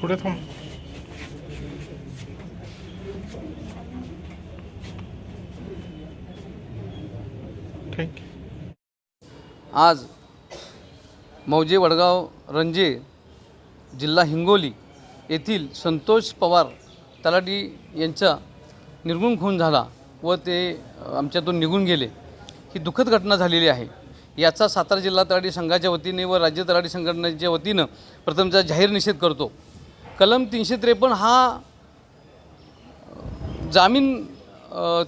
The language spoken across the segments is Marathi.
पुढे थांब. थँक्यू आज मौजे वडगाव रंजे जिल्हा हिंगोली येथील संतोष पवार तलाठी यांचा निर्गुण खून झाला व ते आमच्यातून निघून गेले. ही दुःखद घटना झालेली आहे. याचा सातारा जिल्हा तलाठी संघाच्या वतीने व राज्य तलाठी संघटनेच्या वतीनं प्रथमचा जाहीर निषेध करतो. कलम तीनशे त्रेपन्न हा जामीन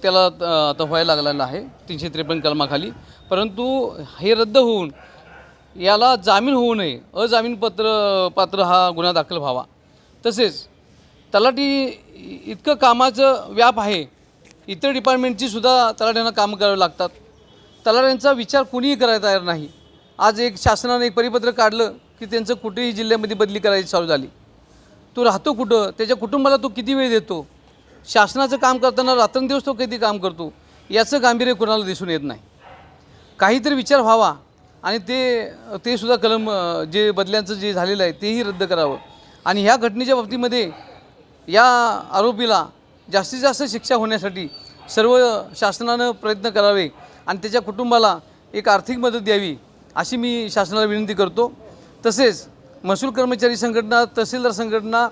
त्याला आता व्हायला लागलेला आहे तीनशे त्रेपन्न कलमाखाली. परंतु हे रद्द होऊन याला जामीन होऊ नये अजामीन पत्र पात्र हा गुन्हा दाखल व्हावा. तसेच तलाठी इतकं कामाचं व्याप आहे इतर डिपार्टमेंटची सुद्धा कामं करावी लागतात. तलाट्यांचा विचार कुणीही करायला तयार नाही. आज एक शासनाने एक परिपत्र काढलं की त्यांचं कुठेही जिल्ह्यामध्ये बदली करायची चालू झाली. तो राहतो कुठं? त्याच्या कुटुंबाला तो किती वेळ देतो? शासनाचं काम करताना रात्रंदिवस तो किती काम करतो? याचं गांभीर्य कुणाला दिसून येत नाही. काहीतरी विचार व्हावा आणि ते ते सुद्धा कलम जे बदल्यांचं जे झालेलं आहे तेही रद्द करावं. आणि ह्या घटनेच्या बाबतीमध्ये या आरोपीला जास्तीत जास्त शिक्षा होण्यासाठी सर्व शासनानं प्रयत्न करावे. आणि त्याच्या कुटुंबाला एक आर्थिक मदत द्यावी अशी मी शासनाला विनंती करतो. तसेच महसूल कर्मचारी संघटना तहसीलदार संघटना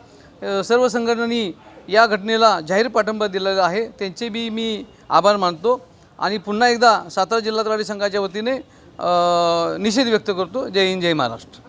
सर्व संघटनांनी या घटनेला जाहीर पाठिंबा दिलेला आहे. त्यांचे बी मी आभार मानतो आणि पुन्हा एकदा सातारा जिल्हा तलाठी संघाच्या वतीने निषेध व्यक्त करतो. जय हिंद जय महाराष्ट्र.